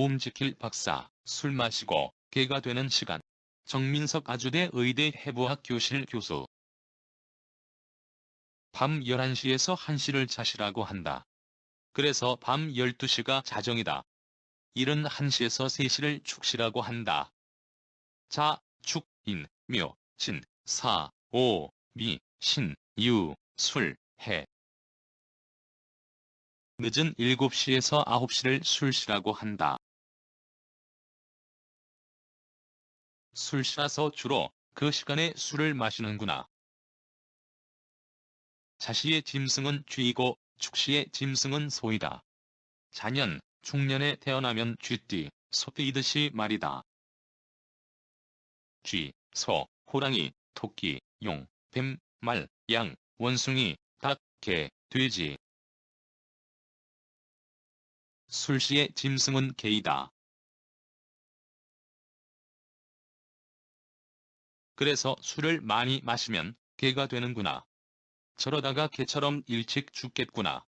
몸 지킬 박사, 술 마시고 개가 되는 시간. 정민석 아주대 의대 해부학 교실 교수. 밤 11시에서 1시를 자시라고 한다. 그래서 밤 12시가 자정이다. 일은 1시에서 3시를 축시라고 한다. 자, 축, 인, 묘, 진, 사, 오, 미, 신, 유, 술, 해. 늦은 7시에서 9시를 술시라고 한다. 술시라서 주로 그 시간에 술을 마시는구나. 자시의 짐승은 쥐이고 축시의 짐승은 소이다. 자년, 중년에 태어나면 쥐띠, 소띠이듯이 말이다. 쥐, 소, 호랑이, 토끼, 용, 뱀, 말, 양, 원숭이, 닭, 개, 돼지. 술시의 짐승은 개이다. 그래서 술을 많이 마시면 개가 되는구나. 저러다가 개처럼 일찍 죽겠구나.